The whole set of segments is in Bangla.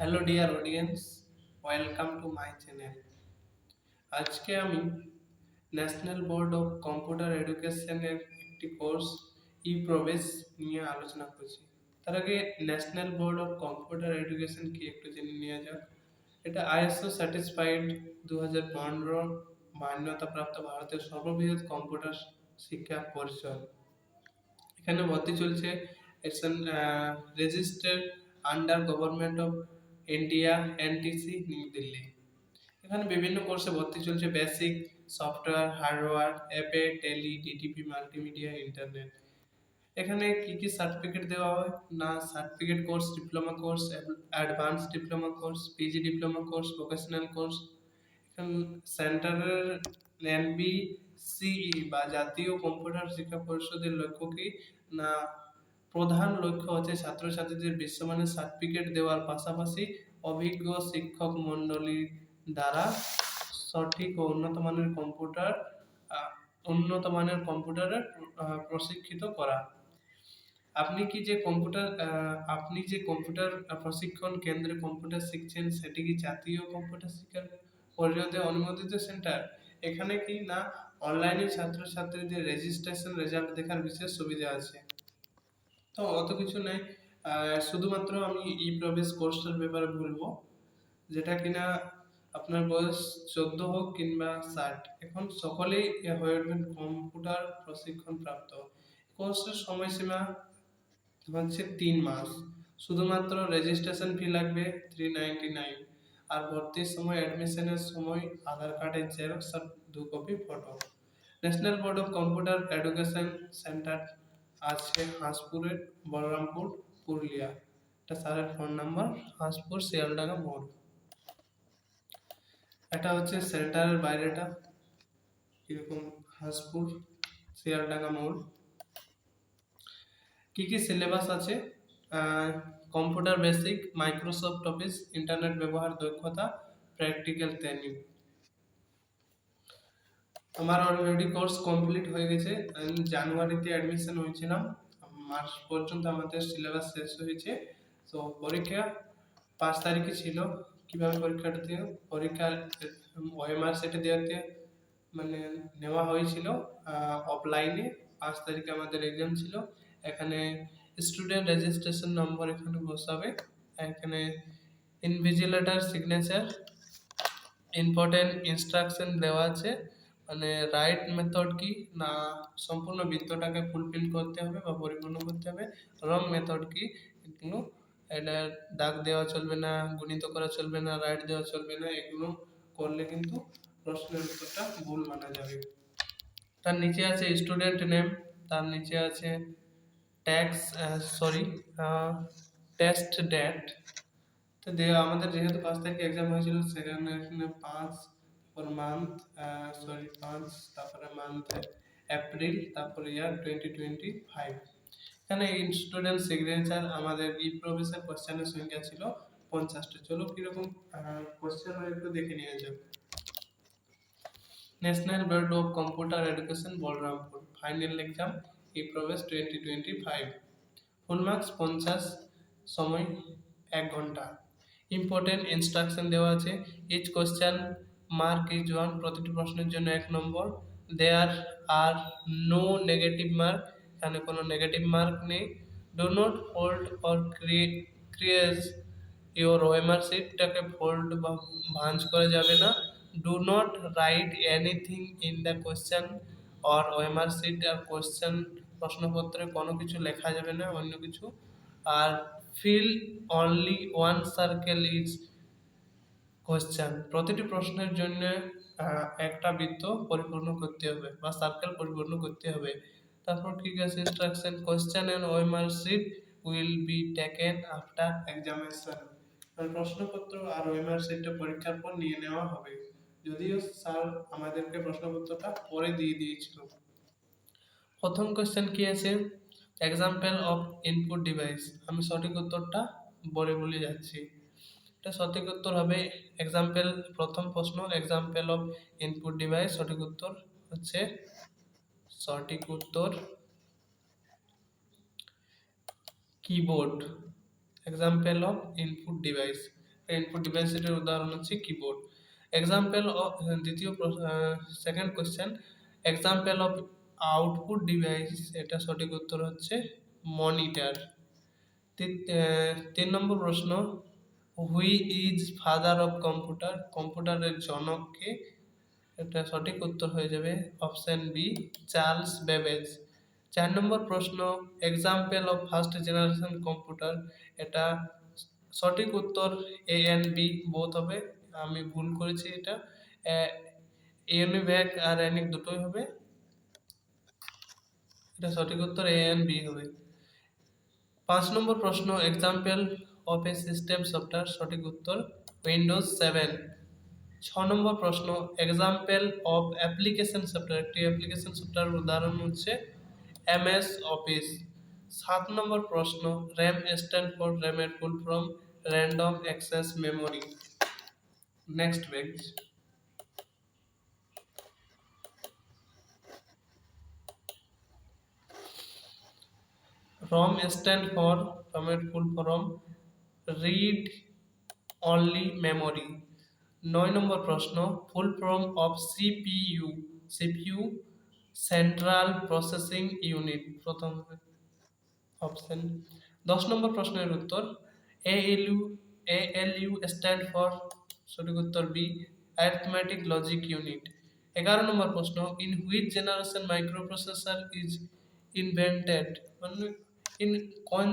Hello dear audience welcome to my channel আজকে আমি ন্যাশনাল বোর্ড অফ কম্পিউটার এডুকেশনের একটি কোর্স ই প্রবেশ নিয়ে আলোচনা করছি। তার আগে national board of computer education কি একটু জেনে নেওয়া যাক? এটা আইএসও স্যাটিসফাইড দু হাজার পনেরো মান্যতাপ্রাপ্ত ভারতের সর্ববৃহৎ কম্পিউটার শিক্ষা পরিষদ। এখানে ভর্তি চলছে it's registered under government of India NTC new Delhi এখানে বিভিন্ন কোর্সে ভর্তি চলছে বেসিক সফটওয়্যার হার্ডওয়্যার অ্যাপে টেলি ডিটিপি মাল্টিমিডিয়া ইন্টারনেট এখানে কি কি সার্টিফিকেট দেওয়া হয়? না certificate course diploma course advance diploma course PG diploma course vocational course এখানে সেন্টারের এনবি বা জাতীয় কম্পিউটার শিক্ষা পরিষদের লক্ষ্য কি? না প্রধান লক্ষ্য হচ্ছে ছাত্রছাত্রীদের বিশ্বমানের সার্টিফিকেট দেওয়ার পাশাপাশি অভিজ্ঞ শিক্ষক মণ্ডলীর দ্বারা সঠিক ও উন্নত মানের কম্পিউটার উন্নত মানের কম্পিউটারে প্রশিক্ষিত করা। আপনি কি যে কম্পিউটার আপনি যে কম্পিউটার প্রশিক্ষণ কেন্দ্রে কম্পিউটার শিখছেন, সেটি কি জাতীয় কম্পিউটার শিক্ষার পরিষদে অনুমোদিত সেন্টার? এখানে কি না, অনলাইনে ছাত্রছাত্রীদের রেজিস্ট্রেশন রেজাল্ট দেখার বিশেষ সুবিধা আছে? তো অত কিছু নেই। শুধুমাত্র আমি ই প্রবেশ কোর্সটার ব্যাপারে বলব, যেটা কিনা আপনার বয়স চোদ্দ হোক কিংবা ষাট, এখন সকলেই হয়ে উঠবেন কম্পিউটার প্রশিক্ষণ প্রাপ্ত। কোর্সের সময়সীমা হচ্ছে তিন মাস, শুধুমাত্র রেজিস্ট্রেশন ফি লাগবে থ্রি নাইনটি নাইন আর ভর্তির সময় অ্যাডমিশনের সময় আধার কার্ডের জেরক্স আর দু copy photo national board of computer education centre আছে হাঁসপুরের বলরামপুর, পুরুলিয়া। এটা স্যারের ফোন নাম্বার হাঁসপুর, শিয়ালডাঙ্গা মোড়। এটা হচ্ছে সেন্টারের বাইরেটা। এরকম হাঁসপুর, শিয়ালডাঙ্গা মোড়। কি কি সিলেবাস আছে? Computer basic Microsoft office internet ব্যবহার, দক্ষতা প্র্যাকটিক্যাল ট্রেনিং আমার অলরেডি কোর্স কমপ্লিট হয়ে গেছে আমি জানুয়ারিতে অ্যাডমিশন হয়েছিলাম মার্চ পর্যন্ত আমাদের সিলেবাস শেষ হয়েছে তো পরীক্ষা পাঁচ তারিখে ছিল, কীভাবে পরীক্ষাটা দিয়ে পরীক্ষা ওএমআর সেটে দেওয়াতে মানে নেওয়া হয়েছিল অফলাইনে পাঁচ তারিখে আমাদের এক্সাম ছিল, এখানে স্টুডেন্ট রেজিস্ট্রেশন নম্বর এখানে বসাবে, এখানে ইনভিজিলেটার সিগনেচার ইম্পর্টেন্ট ইনস্ট্রাকশন দেওয়া আছে মানে রাইট মেথড কি? না, সম্পূর্ণ বৃত্তটাকে ফুলফিল করতে হবে বা পরিপূর্ণ করতে হবে। রং মেথড কি? এগুলো এটা দাগ দেওয়া চলবে না, গুণিত করা চলবে না রাইট দেওয়া চলবে না, এগুলো করলে কিন্তু প্রশ্নের উত্তরটা ভুল মানা যাবে। তার নিচে আছে স্টুডেন্ট নেম তার নিচে আছে ট্যাক্স সরি টেস্ট ডেট তো আমাদের যেহেতু পাঁচ তারিখে এক্সাম হয়েছিল, সেখানে পাঁচ পর মান্থ সরি পাঁচ তারপরে মান্থ এপ্রিল তারপরে ইয়ার টোয়েন্টি টোয়েন্টি ফাইভ এখানে স্টুডেন্ট সিগনেচার আমাদের ই প্রবেশের কোশ্চেনের সংখ্যা ছিল পঞ্চাশটা। চলো কীরকম কোশ্চেন একটু দেখে নিয়ে যাক national board of computer education Balrampur final exam ই প্রবেশ twenty twenty five full marks পঞ্চাশ, সময় এক ঘণ্টা। ইম্পর্টেন্ট ইনস্ট্রাকশন দেওয়া আছে। Each question mark is one প্রতিটি প্রশ্নের জন্য এক নম্বর। There are no negative mark এখানে কোনো নেগেটিভ মার্ক নেই। Do not hold or create crease your OMR সিটটাকে fold বা ভাঁজ করা যাবে না। Do not write anything in the question or OMR sheet R question প্রশ্নপত্রে কোনো কিছু লেখা যাবে না, অন্য কিছু। আর fill only one circle is question প্রতিটি প্রশ্নের জন্য একটা বৃত্ত পরিপূর্ণ করতে হবে বা সার্কেল পরিপূর্ণ করতে হবে। তারপর কি আছে instruction question and OMR sheet will be taken after examination প্রশ্নপত্র আর ওয়েমার শিটটা পরীক্ষার পর নিয়ে নেওয়া হবে। যদিও স্যার আমাদেরকে প্রশ্নপত্রটা পরে দিয়ে দিয়েছিল। প্রথম কোশ্চেন কি আছে? এক্সাম্পল অফ ইনপুট ডিভাইস আমি সঠিক উত্তরটা বলে বলে যাচ্ছি। এটা সঠিক উত্তর হবে এক্সাম্পল প্রথম প্রশ্ন এক্সাম্পল অফ ইনপুট ডিভাইস সঠিক উত্তর হচ্ছে সঠিক উত্তর keyboard example of input device input device এটার উদাহরণ হচ্ছে কিবোর্ড এক্সাম্পল অফ দ্বিতীয় second question example of output device এটা সঠিক উত্তর হচ্ছে মনিটর তিন নম্বর প্রশ্ন who is father of computer কম্পিউটারের জনককে এটা সঠিক উত্তর হয়ে যাবে অপশন বি চার্লস বেবেজ চার নম্বর প্রশ্ন example of first generation computer এটা সঠিক উত্তর এ এন বি বোথ হবে। আমি ভুল করেছি এটা। ইউনিভ্যাক আর এনিক দুটোই হবে। এটা সঠিক উত্তর এ এন বি হবে। পাঁচ নম্বর প্রশ্ন example of a system software সঠিক উত্তর উইন্ডোজ সেভেন। ছ নম্বর প্রশ্ন এক্সাম্পল অফ অ্যাপ্লিকেশন সফটওয়্যার একটি অ্যাপ্লিকেশন সফটওয়্যার উদাহরণ হচ্ছে এমএস অফিস। সাত নম্বর প্রশ্ন, র্যাম স্ট্যান্ড ফর র্যামের full from random access memory next page ROM stand for ROM full form read only memory নয় নম্বর প্রশ্ন full form of CPU CPU central processing unit প্রথম অপশন দশ নম্বর প্রশ্নের উত্তর A L U A L U stand for সঠিক উত্তর বি অ্যারিথমেটিক লজিক ইউনিট এগারো নম্বর প্রশ্ন in which generation microprocessor is invented মানে ইন কোন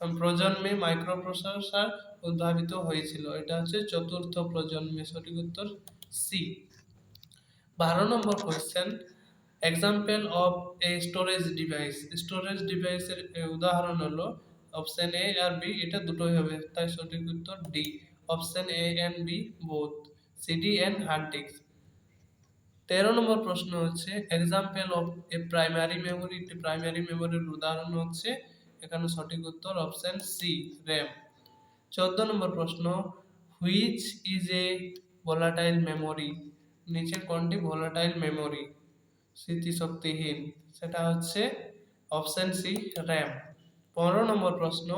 প্রজন্মে মাইক্রোপ্রসেসর উদ্ভাবিত হয়েছিল। এটা হচ্ছে চতুর্থ প্রজন্মে, সঠিক উত্তর সি বারো নম্বর question example of a storage device storage ডিভাইসের উদাহরণ হলো অপশন এ আর বি এটা দুটোই হবে, তাই সঠিক উত্তর D option A and B both CD and hard disk তেরো নম্বর প্রশ্ন হচ্ছে example of a primary memory primary মেমোরির উদাহরণ হচ্ছে এখানে সঠিক উত্তর অপশন সি র্যাম চোদ্দ নম্বর প্রশ্ন which is a volatile memory নিচে কোনটি ভোলাটাইল মেমোরি স্মৃতিশক্তিহীন। সেটা হচ্ছে অপশন সি র্যাম পনেরো নম্বর প্রশ্ন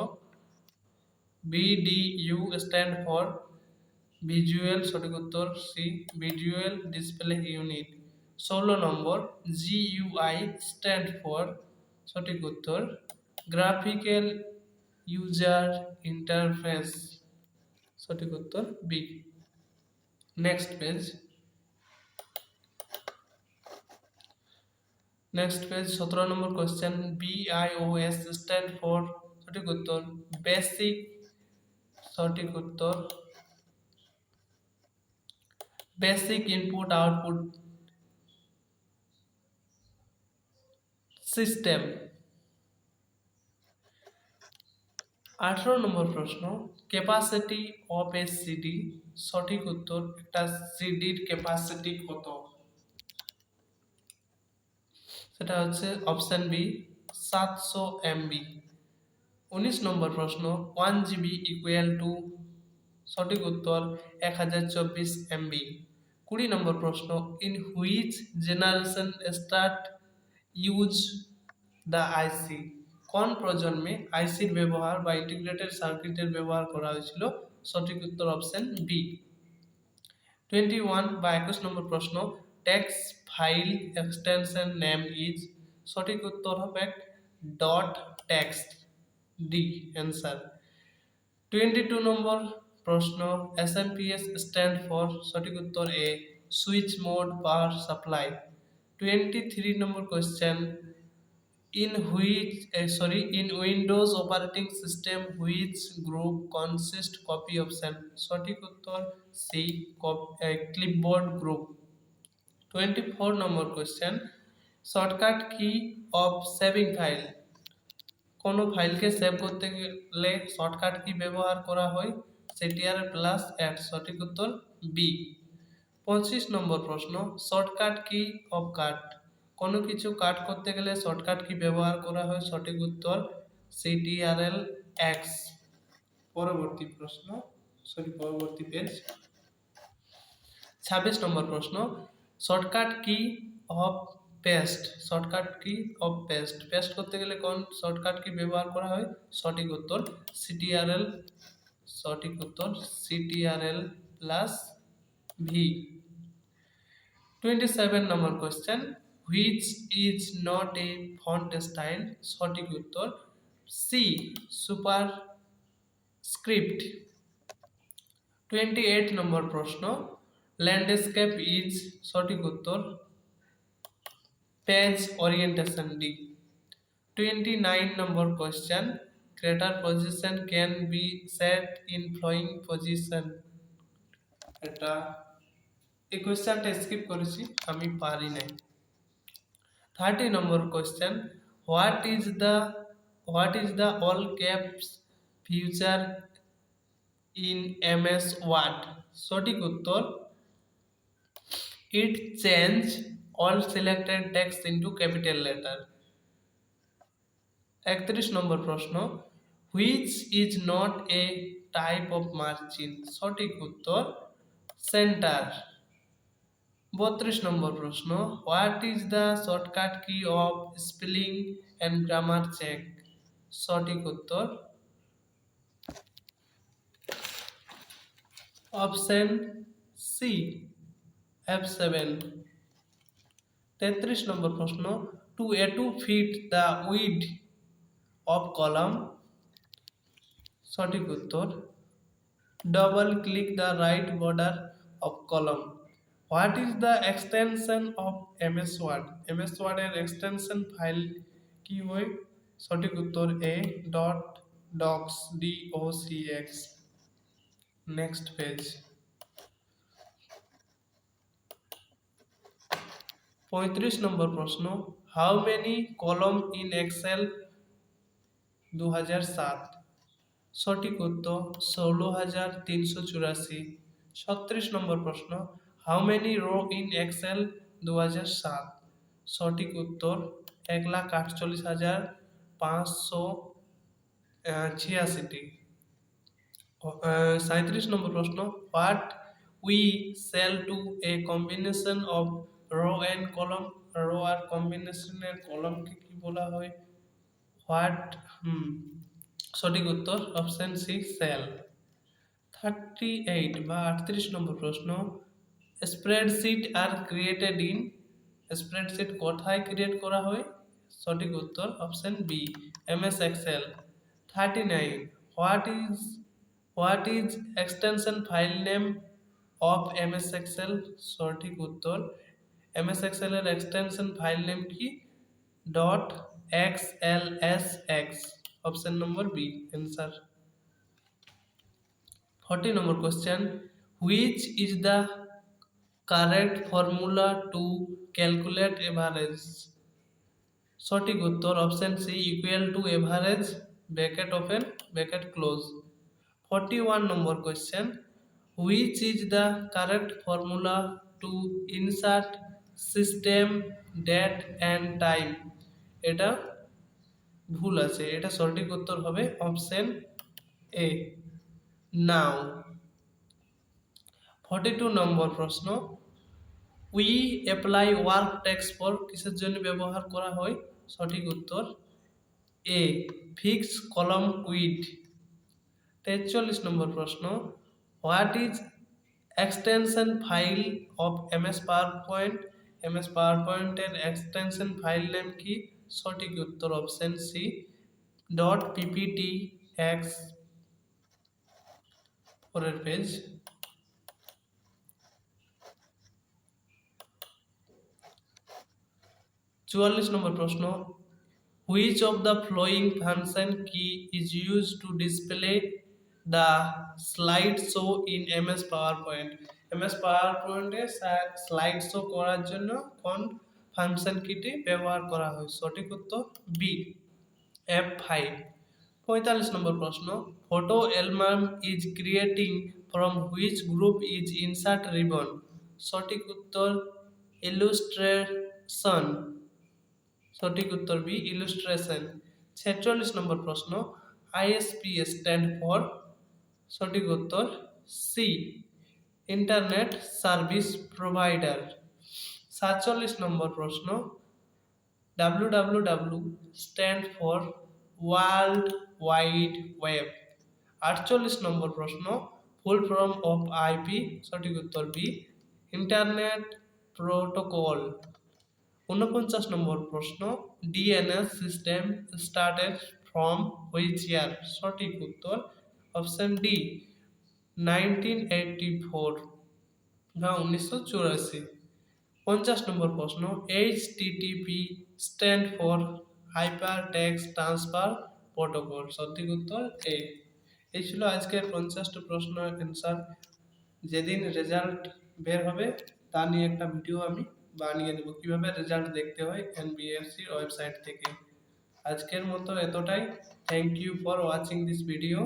বিডিইউ স্ট্যান্ড ফর ভিজুয়াল সঠিক উত্তর সি ভিজুয়াল ডিসপ্লে ইউনিট ষোলো নম্বর জিইউআই স্ট্যান্ড ফর সঠিক উত্তর গ্রাফিক্যাল ইউজার ইন্টারফেস সঠিক উত্তর B next page next page সতেরো নম্বর কোয়েশ্চেন বিআইওএস স্ট্যান্ড ফর সঠিক উত্তর বেসিক সঠিক উত্তর বেসিক ইনপুট আউটপুট সিস্টেম আঠারো নম্বর প্রশ্ন ক্যাপাসিটি অফ এ সিডি সঠিক উত্তর একটা সিডির ক্যাপাসিটি কত? সেটা হচ্ছে অপশান বি সাতশো এমবি উনিশ নম্বর প্রশ্ন ওয়ান জিবি ইকুয়াল টু সঠিক উত্তর, এক হাজার চব্বিশ এমবি কুড়ি নম্বর প্রশ্ন in which generation start use the IC কোন প্রজন্মে আইসির ব্যবহার বা ইন্টিগ্রেটেড সার্কিটের ব্যবহার করা হয়েছিল? সঠিক উত্তর অপশন বি টোয়েন্টি ওয়ান বা একুশ নম্বর প্রশ্ন text file extension name is সঠিক উত্তর হবে dot text D answer twenty two নম্বর প্রশ্ন S M P S stand for সঠিক উত্তর A switch mode power supply twenty three number question in which uh, sorry in windows operating system which group consists copy option সঠিক উত্তর C clipboard group twenty four number question shortcut key of saving file কোনো ফাইলকে সেভ করতে গেলে শর্টকাট কি ব্যবহার করা হয় সেটি আর প্লাস অ্যাড সঠিক উত্তর বি পঁচিশ নম্বর প্রশ্ন শর্টকাট কি অফ কাট কোনো কিছু কাট করতে গেলে শর্টকাট কি ব্যবহার করা হয়? সঠিক উত্তর সিটিআরএল এক্স পরবর্তী প্রশ্ন সরি পরবর্তী পেজ ছাব্বিশ নম্বর প্রশ্ন shortcut key of paste shortcut key of paste paste করতে গেলে কোন শর্টকাট কি ব্যবহার করা হয়? সঠিক উত্তর সিটিআরএল সঠিক উত্তর CTRL plus V twenty seven number question which is not a font style সঠিক উত্তর C superscript twenty eight নম্বর প্রশ্ন ল্যান্ডস্কেপ ইজ সঠিক উত্তর page orientation D twenty nine number question character position can be set in flowing position এটা, এই কোয়েশ্চেনটা স্কিপ করেছি, আমি পারি নাই। Thirty number question what is the what is the all caps future in M S word সঠিক উত্তর it change all selected text into capital letter একত্রিশ নম্বর প্রশ্ন which is not a type of margin সঠিক উত্তর সেন্টার বত্রিশ নম্বর প্রশ্ন, what is the shortcut key of spelling and grammar check? সঠিক উত্তর, অপশন সি এফ সেভেন তেত্রিশ নম্বর প্রশ্ন to a to fit the width of column সঠিক উত্তর double click the right border of column what is the extension of M S word M S ওয়ার্ডের এক্সটেনশন ফাইল কি হয়? সঠিক উত্তর A dot docx D O C X next page পঁয়ত্রিশ নম্বর প্রশ্ন how many column in Excel দু হাজার সাত। সঠিক উত্তর ষোলো হাজার তিনশো চুরাশি। ছত্রিশ নম্বর প্রশ্ন how many row in Excel দু হাজার সাত? সঠিক উত্তর, এক লাখ আটচল্লিশ হাজার পাঁচশো ছিয়াশিটি। সাঁত্রিশ নম্বর প্রশ্ন what we call to a combination of row and column row আর কম্বিনেশনের কলমকে কি বলা হয়? হোয়াট সঠিক উত্তর option C cell thirty eight বা আটত্রিশ নম্বর প্রশ্ন spreadsheet are created in spreadsheet কোথায় ক্রিয়েট করা হয়? সঠিক উত্তর option B M S Excel thirty nine what is what is extension file name of M S Excel সঠিক উত্তর এম এস এক্সেলের এক্সটেনশন ফাইল নেম কি? Dot X L S X option number B answer forty number question which is the correct formula to calculate average. সঠিক উত্তর option C equal to average bracket open bracket close forty one number question which is the correct formula to insert system date and time এটা ভুল আছে, এটা সঠিক উত্তর হবে option A. Now forty two নম্বর প্রশ্ন we apply wrap text for কিসের জন্য ব্যবহার করা হয়? সঠিক উত্তর, এ, ফিক্স কলম উইড। তেচল্লিশ নম্বর প্রশ্ন, what is extension file of M S PowerPoint M S পাওয়ার পয়েন্টের এক্সটেনশন ফাইল নেম কি? সঠিক উত্তর option C, dot PPT X. পরের পেজ চুয়াল্লিশ নম্বর প্রশ্ন which of the flowing function key is use to display the slide show in M S PowerPoint M S পাওয়ার পয়েন্টে স্লাইড শো করার জন্য কোন ফাংশন কিটি ব্যবহার করা হয়? সঠিক উত্তর বি এফ ফাইভ পঁয়তাল্লিশ নম্বর প্রশ্ন photo album is creating from which group is insert ribbon সঠিক উত্তর ইলুস্ট্রেশন সঠিক উত্তর বি ইলুস্ট্রেশন ছেচল্লিশ নম্বর প্রশ্ন আইএসপি স্ট্যান্ড ফর সঠিক উত্তর সি ইন্টারনেট সার্ভিস প্রোভাইডার সাতচল্লিশ নম্বর প্রশ্ন W W W stand for world wide web আটচল্লিশ নম্বর প্রশ্ন ফুল ফর্ম অফ আইপি সঠিক উত্তর বি ইন্টারনেট প্রোটোকল উনপঞ্চাশ নম্বর প্রশ্ন DNS system started from which year সঠিক উত্তর option D nineteen eighty four বা উনিশশো চুরাশি। পঞ্চাশ নম্বর প্রশ্ন H TTP stand for hyper text transfer protocol সঠিক উত্তর এ এই ছিল আজকের পঞ্চাশটা প্রশ্ন অ্যান্সার যেদিন রেজাল্ট বের হবে, তা নিয়ে একটা ভিডিও আমি বানিয়ে দেবো কীভাবে রেজাল্ট দেখতে হয় এনবিএফসির ওয়েবসাইট থেকে আজকের মতো এতটাই thank you for watching this video